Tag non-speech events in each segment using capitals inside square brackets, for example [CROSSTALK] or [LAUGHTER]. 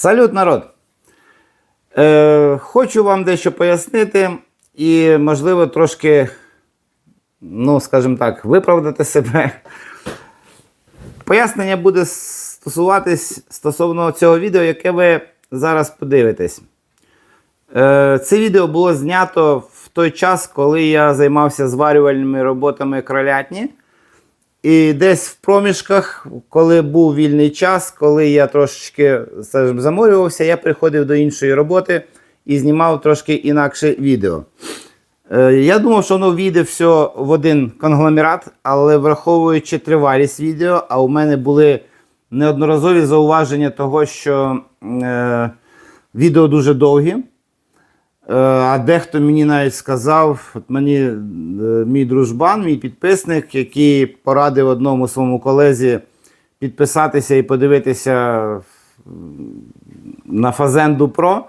Салют, народ! Е, хочу вам дещо пояснити і, можливо, трошки, ну, скажімо так, виправдати себе. Пояснення буде стосуватись стосовно цього відео, яке ви зараз подивитесь. Е, це відео було знято в той час, коли я займався зварювальними роботами кролятні. І десь в проміжках, коли був вільний час, коли я трошечки скажімо, заморювався, я приходив до іншої роботи і знімав трошки інакше відео. Е, Я думав, що воно війде все в один конгломерат, але враховуючи тривалість відео, а у мене були неодноразові зауваження того, що е, відео дуже довгі. Е, А дехто мені навіть сказав, от мені е, мій дружбан, мій підписник, який порадив одному своєму колезі підписатися і подивитися на Фазенду Про.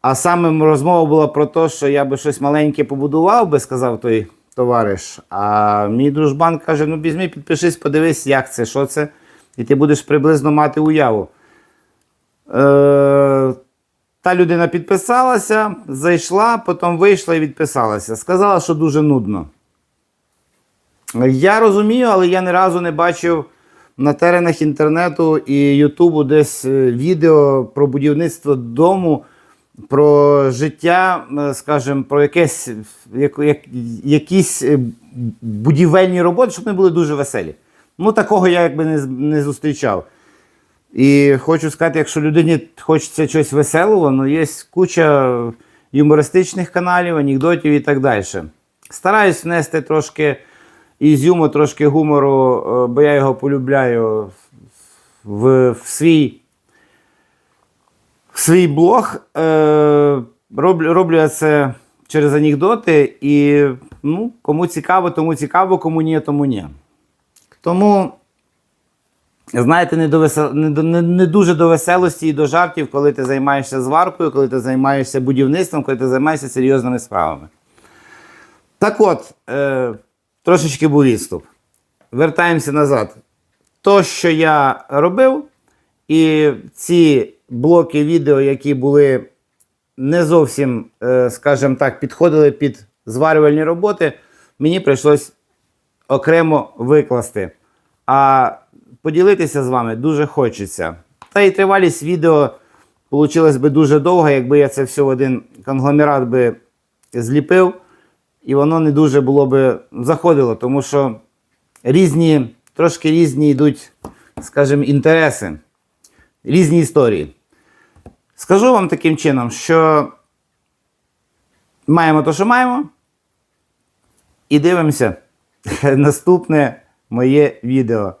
А саме розмова була про те, що я би щось маленьке побудував би, сказав той товариш. А мій дружбан каже: ну візьми, підпишись, подивись, як це, що це, і ти будеш приблизно мати уяву. Е, та людина підписалася, зайшла, потім вийшла і відписалася. Сказала, що дуже нудно. Я розумію, але я ні разу не бачив на теренах інтернету і Ютубу десь е, відео про будівництво дому, про життя, скажімо, про якесь, як, як, якісь е, будівельні роботи, щоб вони були дуже веселі. Ну, такого я якби не, не зустрічав. І хочу сказати, якщо людині хочеться щось веселого, ну є куча юмористичних каналів, анекдотів і так далі. Стараюсь внести трошки ізюму, трошки гумору, е, бо я його полюбляю в, в свій, свій блог. Е, роблю, роблю я це через анекдоти, і ну, кому цікаво, тому цікаво, кому ні, тому ні. Тому. Знаєте, не, до весел... не, до- не, дуже до веселості і до жартів, коли ти займаєшся зваркою, коли ти займаєшся будівництвом, коли ти займаєшся серйозними справами. Так от, е, трошечки був відступ. Вертаємося назад. То, що я робив, і ці блоки відео, які були не зовсім, е, скажімо так, підходили під зварювальні роботи, мені прийшлось окремо викласти. А поділитися з вами дуже хочеться. Та й тривалість відео вийшла би дуже довго, якби я це все в один конгломерат би зліпив, і воно не дуже було би заходило, тому що різні, трошки різні йдуть, скажімо, інтереси, різні історії. Скажу вам таким чином, що маємо те, що маємо, і дивимося [LAUGHS] наступне моє відео,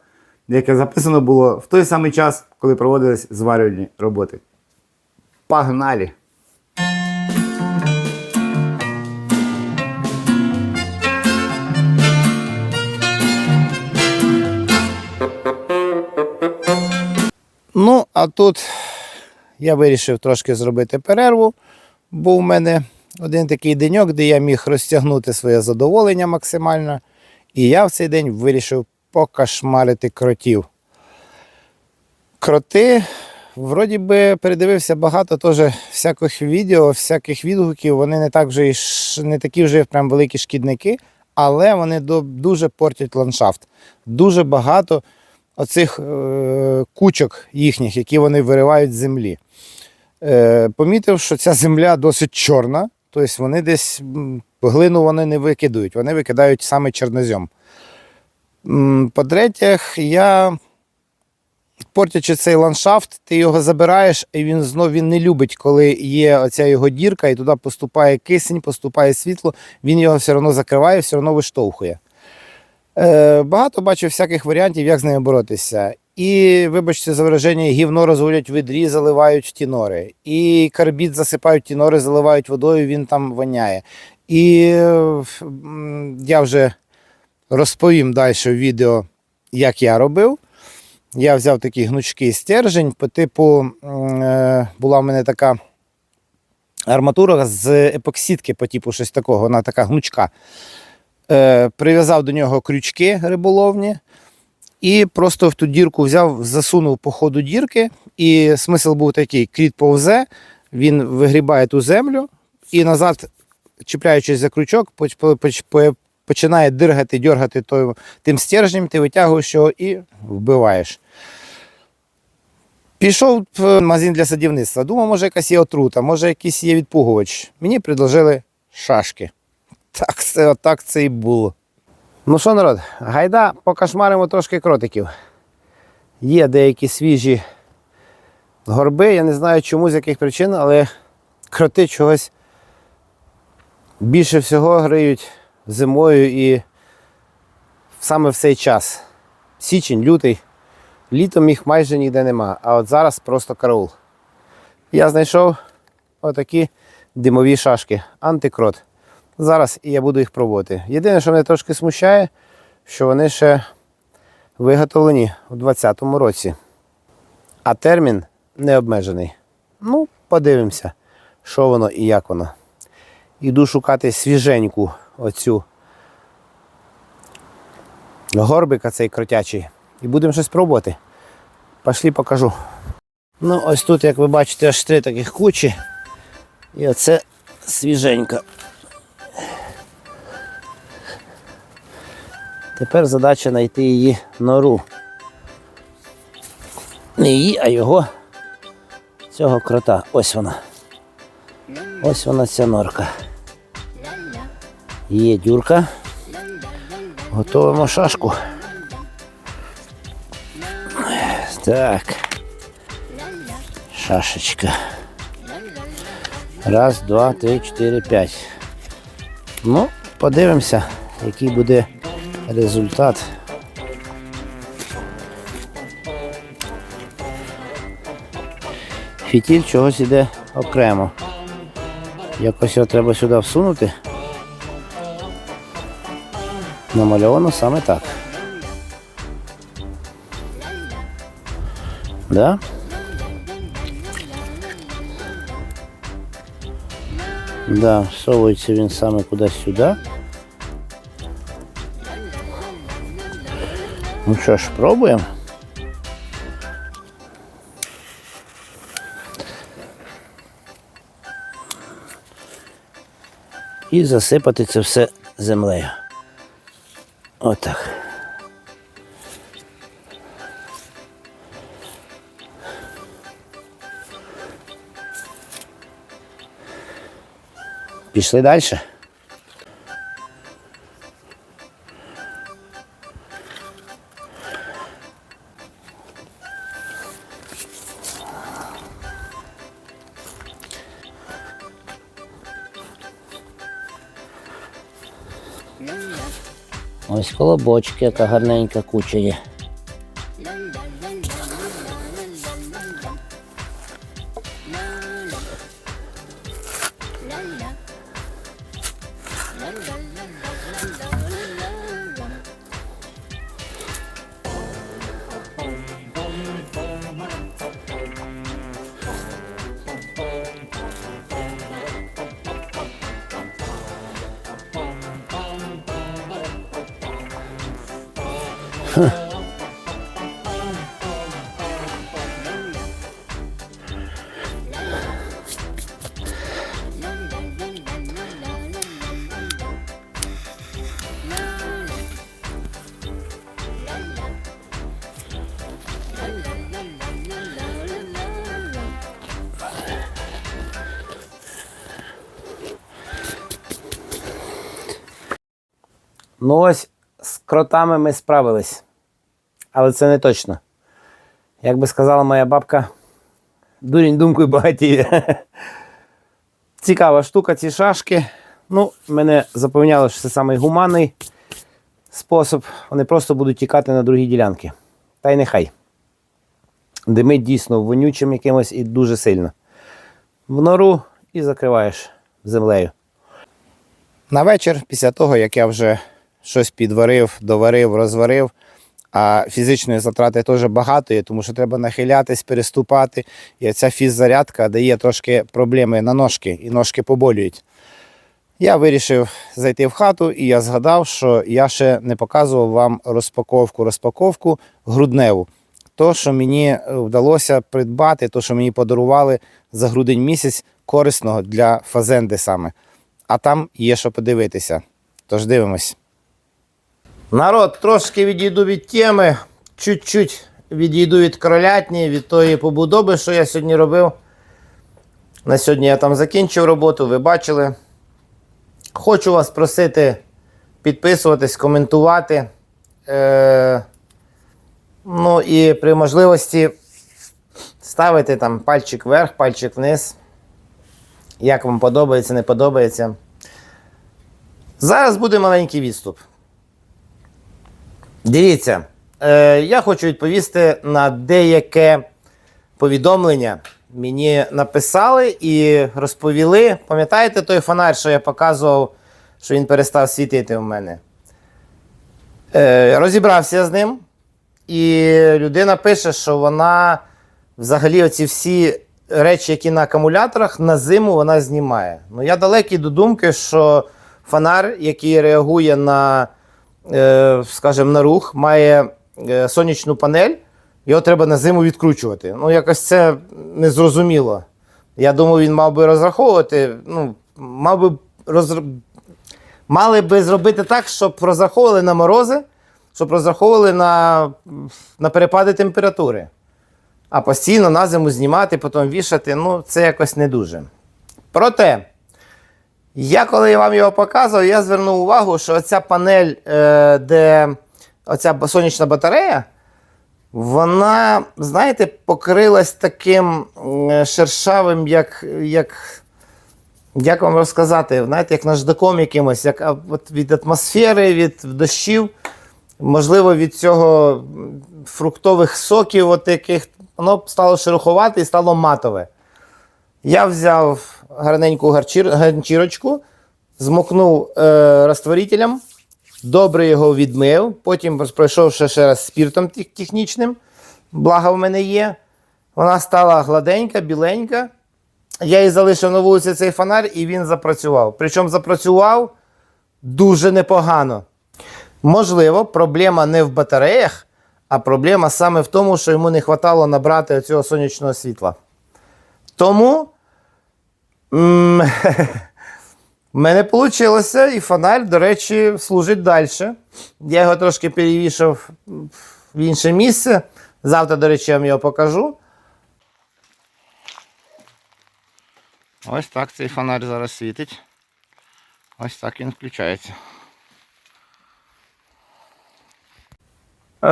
яке записано було в той самий час, коли проводились зварювальні роботи. Погнали! Ну, а тут я вирішив трошки зробити перерву. Був у мене один такий деньок, де я міг розтягнути своє задоволення максимально. І я в цей день вирішив покашмарити кротів. Кроти, вроді би, передивився багато теж всяких відео, всяких відгуків. Вони не так вже не такі вже прям великі шкідники, але вони дуже портять ландшафт. Дуже багато оцих е, кучок їхніх, які вони виривають з землі. Е, помітив, що ця земля досить чорна, тобто вони десь глину вони не викидають, вони викидають саме чорнозем. По-третє, я, портячи цей ландшафт, ти його забираєш, і він знов він не любить, коли є оця його дірка, і туди поступає кисень, поступає світло, він його все одно закриває, все одно виштовхує. Е, багато бачив всяких варіантів, як з ними боротися. І, вибачте, за вираження, гівно розводять відрі, заливають в ті нори. І карбід засипають ті нори, заливають водою, він там воняє. І е, я вже розповім далі в відео, як я робив. Я взяв такий гнучкий стержень по типу, е, була в мене така арматура з епоксидки, по типу щось такого, вона така гнучка. Е, прив'язав до нього крючки риболовні І просто в ту дірку взяв, засунув по ходу дірки. І смисл був такий: кріт повзе, він вигрібає ту землю і назад, чіпляючись за крючок, поч- по- поч- по- починає дергати, дергати той, тим стержнем, ти витягуєш його і вбиваєш. Пішов в магазин для садівництва. Думав, може якась є отрута, може якийсь є відпугувач. Мені предложили шашки. Так це, так це і було. Ну що, народ, гайда покошмаримо трошки кротиків. Є деякі свіжі горби, я не знаю чому, з яких причин, але кроти чогось більше всього гриють зимою і саме в цей час. Січень, лютий. Літом їх майже ніде нема, а от зараз просто караул. Я знайшов отакі димові шашки, антикрот. Зараз і я буду їх пробувати. Єдине, що мене трошки смущає, що вони ще виготовлені у 2020 році. А термін не обмежений. Ну, подивимося, що воно і як воно. Іду шукати свіженьку оцю горбика цей кротячий. І будемо щось пробувати. Пошли покажу. Ну, ось тут, як ви бачите, аж три таких кучі. І оце свіженька. Тепер задача знайти її нору. Не її, а його цього крота. Ось вона. Ось вона ця норка. Є дюрка. Готуємо шашку. Так. Шашечка. Раз, два, три, чотири, п'ять. Ну, подивимося, який буде результат. Фітіль чогось іде окремо. Якось його треба сюди всунути. Намальовано саме так. Да? Да, всовується він саме кудись сюди. Ну що ж, пробуємо. І засипати це все землею. Отак. Пішли далі. Колобочки, яка гарненька куча є. Ну ось з кротами ми справились. Але це не точно. Як би сказала моя бабка, дурень думкою багатіє. [LAUGHS] Цікава штука, ці шашки. Ну, мене запевняли, що це самий гуманний спосіб. Вони просто будуть тікати на другі ділянки. Та й нехай. Димить дійсно вонючим якимось і дуже сильно. В нору і закриваєш землею. На вечір, після того, як я вже щось підварив, доварив, розварив, а фізичної затрати теж багато є, тому що треба нахилятись, переступати. І ця фіззарядка дає трошки проблеми на ножки, і ножки поболюють. Я вирішив зайти в хату, і я згадав, що я ще не показував вам розпаковку, розпаковку грудневу. То, що мені вдалося придбати, то, що мені подарували за грудень місяць, корисного для фазенди саме. А там є що подивитися. Тож дивимось. Народ, трошки відійду від теми, чуть-чуть відійду від кролятні, від тої побудови, що я сьогодні робив. На сьогодні я там закінчив роботу, ви бачили. Хочу вас просити підписуватись, коментувати. Е, ну і при можливості ставити там пальчик вверх, пальчик вниз. Як вам подобається, не подобається. Зараз буде маленький відступ. Дивіться, е, я хочу відповісти на деяке повідомлення. Мені написали і розповіли. Пам'ятаєте той фонарь, що я показував, що він перестав світити в мене? Е, розібрався з ним, і людина пише, що вона взагалі оці всі речі, які на акумуляторах, на зиму вона знімає. Ну, я далекий до думки, що фонар, який реагує на, скажімо, на рух, має е, сонячну панель, його треба на зиму відкручувати. Ну, якось це незрозуміло. Я думаю, він мав би розраховувати, ну, мав би роз... мали би зробити так, щоб розраховували на морози, щоб розраховували на, на перепади температури. А постійно на зиму знімати, потім вішати, ну, це якось не дуже. Проте, я коли вам його показував, я звернув увагу, що оця панель, е, де оця сонячна батарея, вона, знаєте, покрилась таким шершавим, як, як, як вам розказати, знаєте, як наждаком якимось, як от від атмосфери, від дощів, можливо, від цього фруктових соків, от яких, воно стало шероховате і стало матове. Я взяв гарненьку ганчірочку, змокнув е, розтворителем, добре його відмив, потім пройшов ще, ще раз спіртом технічним, благо в мене є. Вона стала гладенька, біленька. Я її залишив на вулиці цей фонар і він запрацював. Причому запрацював дуже непогано. Можливо, проблема не в батареях, а проблема саме в тому, що йому не вистачало набрати цього сонячного світла. Тому в [LAUGHS] мене вийшло, і фонарь, до речі, служить далі. Я його трошки перевішав в інше місце. Завтра, до речі, я вам його покажу. Ось так цей фонарь зараз світить. Ось так він включається. Е,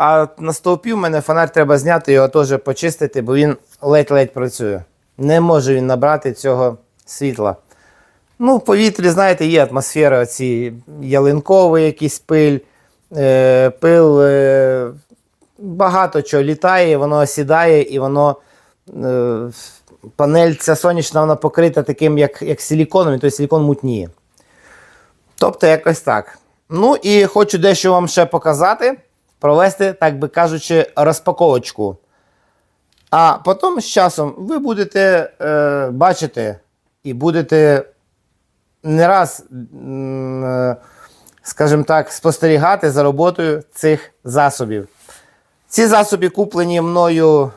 а на стовпі в мене фонарь треба зняти, його теж почистити, бо він ледь-ледь працює. Не може він набрати цього світла. Ну, в повітрі, знаєте, є атмосфера, оці ялинковий якийсь пиль, е, пил, е, багато чого літає, воно осідає і воно. Е, панель ця сонячна, вона покрита таким, як, як силіконом, і той силікон мутніє. Тобто, якось так. Ну і хочу дещо вам ще показати, провести, так би кажучи, розпаковочку. А потім з часом ви будете е, бачити і будете не раз, е, скажімо так, спостерігати за роботою цих засобів. Ці засоби куплені мною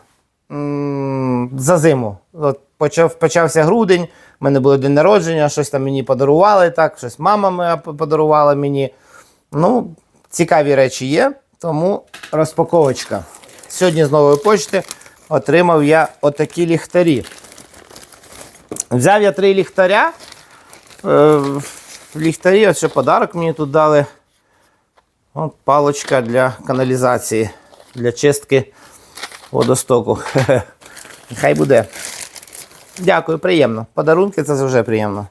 м, за зиму. От почав, почався грудень, в мене було день народження, щось там мені подарували, так, щось мама подарувала мені. Ну, цікаві речі є, тому розпаковочка. Сьогодні з нової почти отримав я отакі ліхтарі. Взяв я три ліхтаря. Е, ліхтарі, ще подарок мені тут дали. От палочка для каналізації, для чистки водостоку. [LAUGHS] Хай буде. Дякую, приємно. Подарунки це завжди приємно.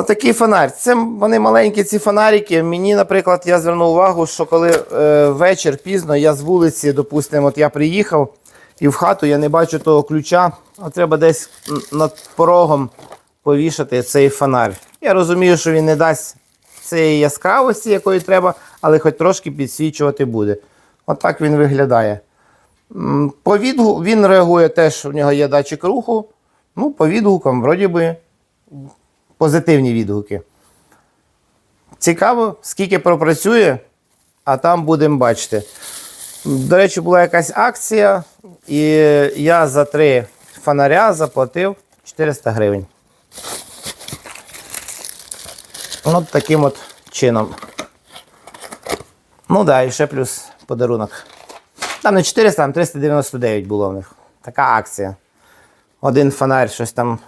Такий фонарь. Це вони маленькі ці фонарики. Мені, наприклад, я звернув увагу, що коли е, вечір пізно я з вулиці, допустимо, от я приїхав і в хату я не бачу того ключа, а треба десь над порогом повішати цей фонарь. Я розумію, що він не дасть цієї яскравості, якої треба, але хоч трошки підсвічувати буде. Отак він виглядає. По відгу він реагує теж, у нього є датчик руху. Ну, по відгукам, вроді би, позитивні відгуки. Цікаво, скільки пропрацює, а там будемо бачити. До речі, була якась акція, і я за три фонаря заплатив 400 гривень. От таким от чином. Ну да, і ще плюс подарунок. Там не 400, там 399 було в них. Така акція. Один фонарь, щось там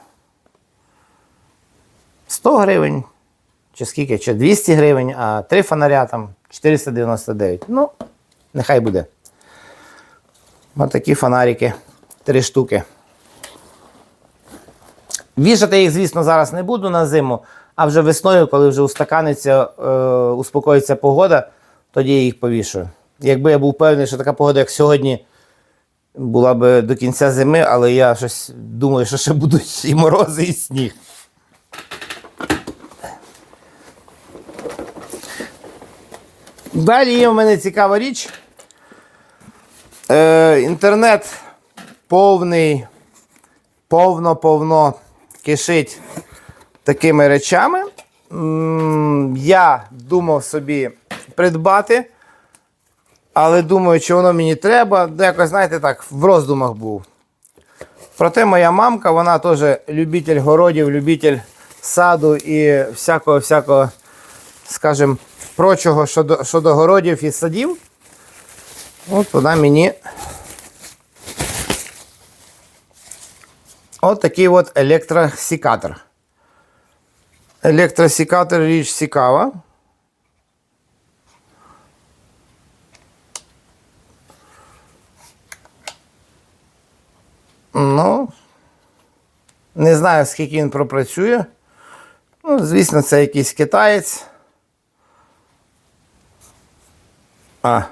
100 гривень, чи скільки, чи 200 гривень, а три фонаря там 499. Ну, нехай буде. Ось такі фонарики. Три штуки. Вішати їх, звісно, зараз не буду на зиму, а вже весною, коли вже устаканиться, е, успокоїться погода, тоді я їх повішую. Якби я був певний, що така погода, як сьогодні, була б до кінця зими, але я щось думаю, що ще будуть і морози, і сніг. Далі є в мене цікава річ. Е, інтернет повний, повно-повно кишить такими речами. Я думав собі придбати, але думаю, чи воно мені треба. Ну, Якось, знаєте, так, в роздумах був. Проте моя мамка, вона теж любитель городів, любитель саду і всякого, всякого, скажімо, прочого щодо, щодо городів і садів. От вона мені от такий от електросікатор. Електросікатор річ цікава. Ну, не знаю, скільки він пропрацює. Ну, звісно, це якийсь китаєць. А,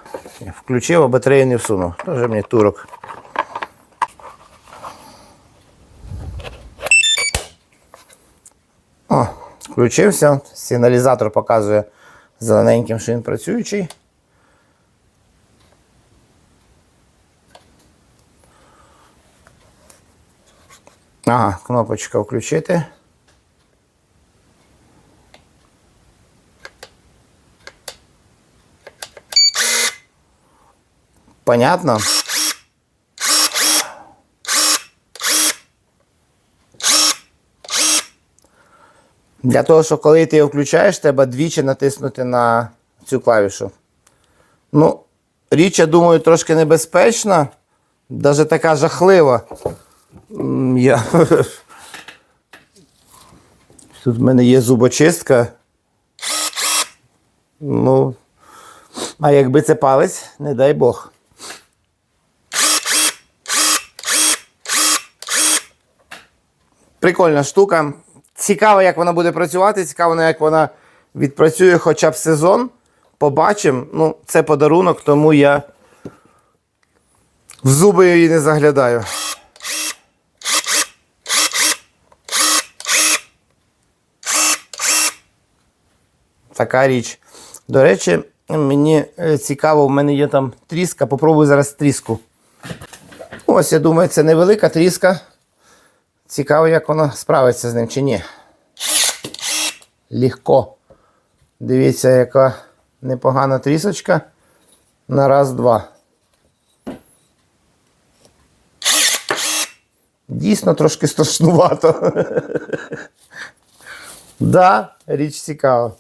включив, а батарею не всунув. Тоже мені турок. О, включився. Сигналізатор показує зелененьким, що він працюючий. Ага, кнопочка включити. Понятно? Для того, що коли ти його включаєш, треба двічі натиснути на цю клавішу. Ну, річ, я думаю, трошки небезпечна, навіть така жахлива. Я... [LAUGHS] Тут в мене є зубочистка. Ну, а якби це палець, не дай Бог. Прикольна штука. Цікаво, як вона буде працювати, цікаво, як вона відпрацює хоча б сезон. Побачимо. Ну, це подарунок, тому я в зуби її не заглядаю. Така річ. До речі, мені е, цікаво, в мене є там тріска. Попробую зараз тріску. Ось, я думаю, це невелика тріска. Цікаво, як вона справиться з ним чи ні. Легко. Дивіться, яка непогана трісочка. На раз-два. Дійсно трошки страшнувато. Да, річ цікава.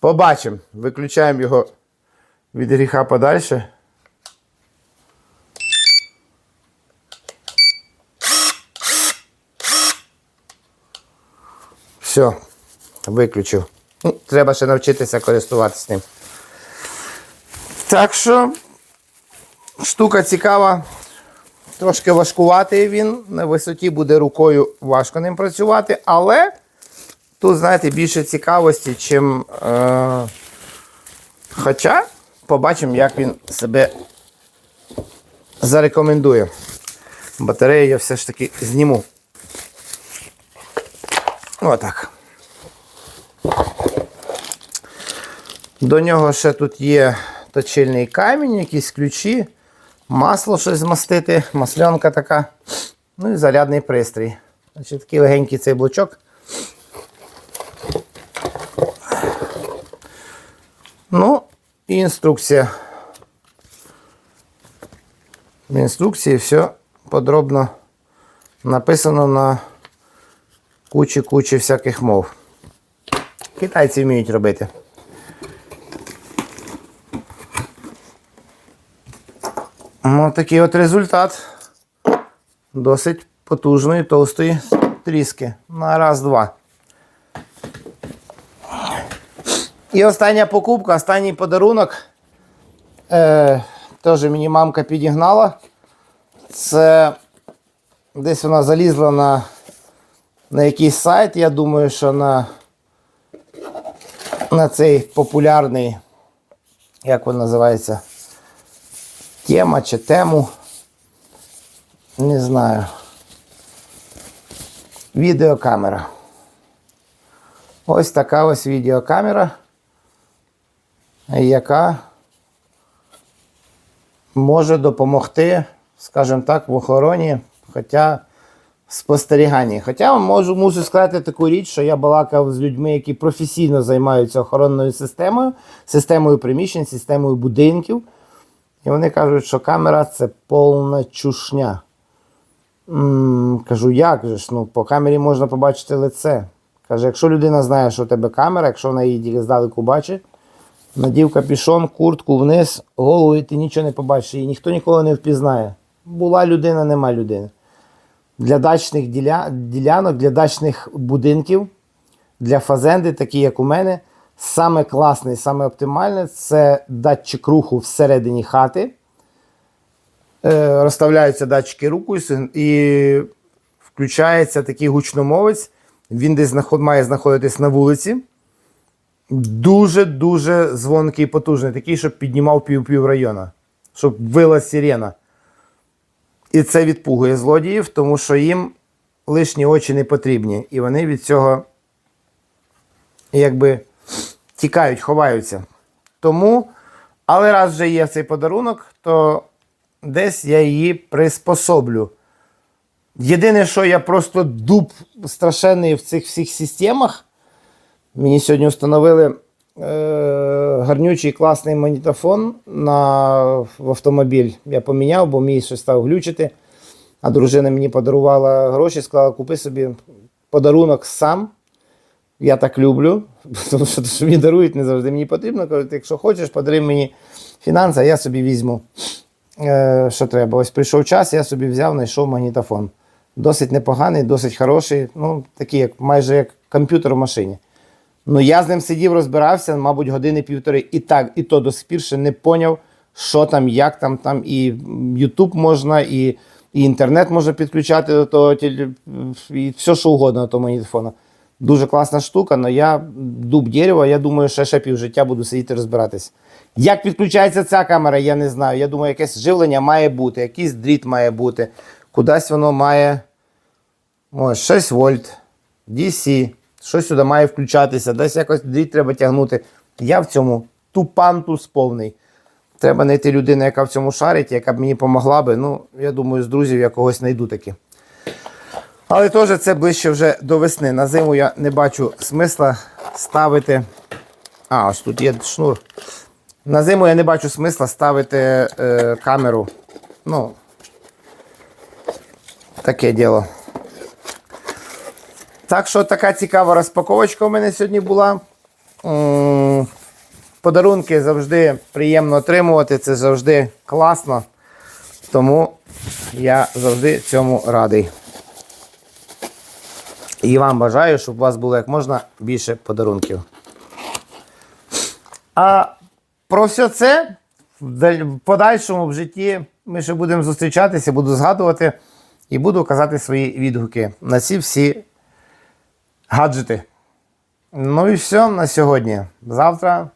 Побачимо. Виключаємо його від гріха подальше. Все, виключив. Ну, треба ще навчитися користуватися ним. Так що, штука цікава. Трошки важкуватий він. На висоті буде рукою важко ним працювати, але тут, знаєте, більше цікавості, чим. Е... Хоча побачимо, як він себе зарекомендує. Батарею я все ж таки зніму. Отак. До нього ще тут є точильний камінь, якісь ключі, масло щось змастити, маслянка така. Ну і зарядний пристрій. Значить, Такий легенький цей блочок. Ну, і інструкція. В інструкції все подробно написано на кучі-кучі всяких мов. Китайці вміють робити. Ну, такий от результат досить потужної товстої тріски. На раз-два. І остання покупка, останній подарунок. Е, теж мені мамка підігнала. Це десь вона залізла на, на якийсь сайт. Я думаю, що на, на цей популярний, як він називається, тема чи тему. Не знаю. Відеокамера. Ось така ось відеокамера, яка може допомогти, скажімо так, в охороні, хоча спостеріганні. Хоча можу, мушу сказати таку річ, що я балакав з людьми, які професійно займаються охоронною системою, системою приміщень, системою будинків. І вони кажуть, що камера це повна чушня. М, кажу, як же ж? Ну, по камері можна побачити лице. Каже, якщо людина знає, що у тебе камера, якщо вона її здалеку бачить, надів капішон, куртку вниз, голову і ти нічого не побачиш, її ніхто ніколи не впізнає. Була людина, нема людини. Для дачних діля... ділянок, для дачних будинків, для фазенди, такі як у мене, саме класне, саме оптимальне це датчик руху всередині хати. Е, розставляються датчики руху і включається такий гучномовець. Він десь має знаходитись на вулиці. Дуже-дуже дзвонкий і потужний, такий, щоб піднімав пів-пів района, щоб вила сирена. І це відпугує злодіїв, тому що їм лишні очі не потрібні. І вони від цього якби тікають, ховаються. Тому, але раз вже є цей подарунок, то десь я її приспособлю. Єдине, що я просто дуб страшенний в цих всіх системах. Мені сьогодні встановили гарнючий класний магнітофон на, в автомобіль. Я поміняв, бо мій щось став глючити. А дружина мені подарувала гроші, сказала, купи собі подарунок сам. Я так люблю, [LAUGHS] тому що що мені дарують, не завжди мені потрібно. Кажуть, якщо хочеш, подаруй мені фінанси, а я собі візьму, е, що треба. Ось прийшов час, я собі взяв, знайшов магнітофон. Досить непоганий, досить хороший, ну, такий, як, майже як комп'ютер в машині. Ну, я з ним сидів, розбирався, мабуть, години півтори, і так, і то до сих пір ще не поняв, що там, як там, там і Ютуб можна, і, і інтернет можна підключати до того, і все, що угодно до того магнітофона. Дуже класна штука, але я дуб дерева, я думаю, ще пів життя буду сидіти розбиратись. Як підключається ця камера, я не знаю. Я думаю, якесь живлення має бути, якийсь дріт має бути. Кудись воно має ось, 6 вольт, DC, що сюди має включатися, десь якось дріт треба тягнути. Я в цьому тупантус повний. Треба знайти людину, яка в цьому шарить, яка б мені допомогла би. Ну, я думаю, з друзів я когось знайду таки. Але теж це ближче вже до весни. На зиму я не бачу смисла ставити. А, ось тут є шнур. На зиму я не бачу смисла ставити е, камеру. Ну, таке діло. Так що така цікава розпаковочка у мене сьогодні була. Подарунки завжди приємно отримувати, це завжди класно. Тому я завжди цьому радий. І вам бажаю, щоб у вас було як можна більше подарунків. А про все це в подальшому в житті ми ще будемо зустрічатися, буду згадувати і буду казати свої відгуки на ці всі гаджети. Ну і все на сьогодні. Завтра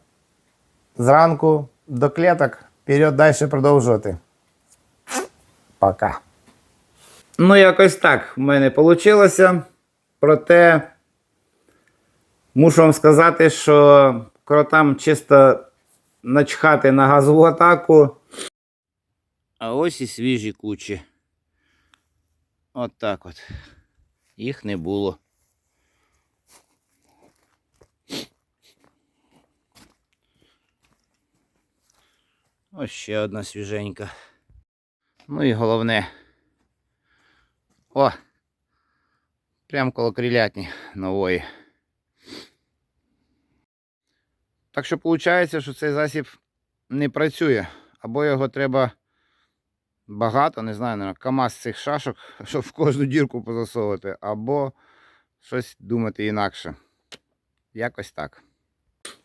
зранку до клеток. Вперед далі продовжувати. Пока. Ну, якось так в мене вийшло. Проте мушу вам сказати, що кротам чисто начхати на газову атаку. А ось і свіжі кучі. От так от. Їх не було. Ось ще одна свіженька. Ну і головне. О! Прям коло крилятні нової. Так що виходить, що цей засіб не працює. Або його треба багато, не знаю, наверное, КАМАЗ цих шашок, [LAUGHS] щоб в кожну дірку позасовувати, або щось думати інакше. Якось так.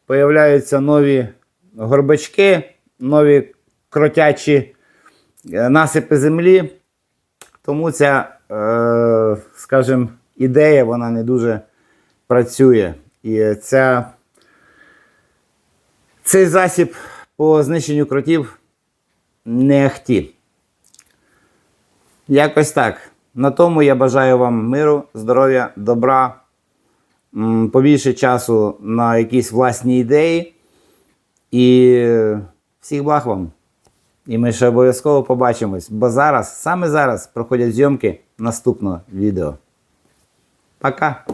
Появляються нові горбачки, нові кротячі е, насипи землі. Тому ця, е, скажімо, ідея вона не дуже працює. І ця, цей засіб по знищенню кротів не ахті. Якось так. На тому я бажаю вам миру, здоров'я, добра, побільше часу на якісь власні ідеї. І всіх благ вам. І ми ще обов'язково побачимось, бо зараз, саме зараз, проходять зйомки наступного відео. Пока!